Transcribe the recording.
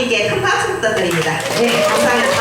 감독님께 큰 박수 부탁드립니다. 네, 감사합니다.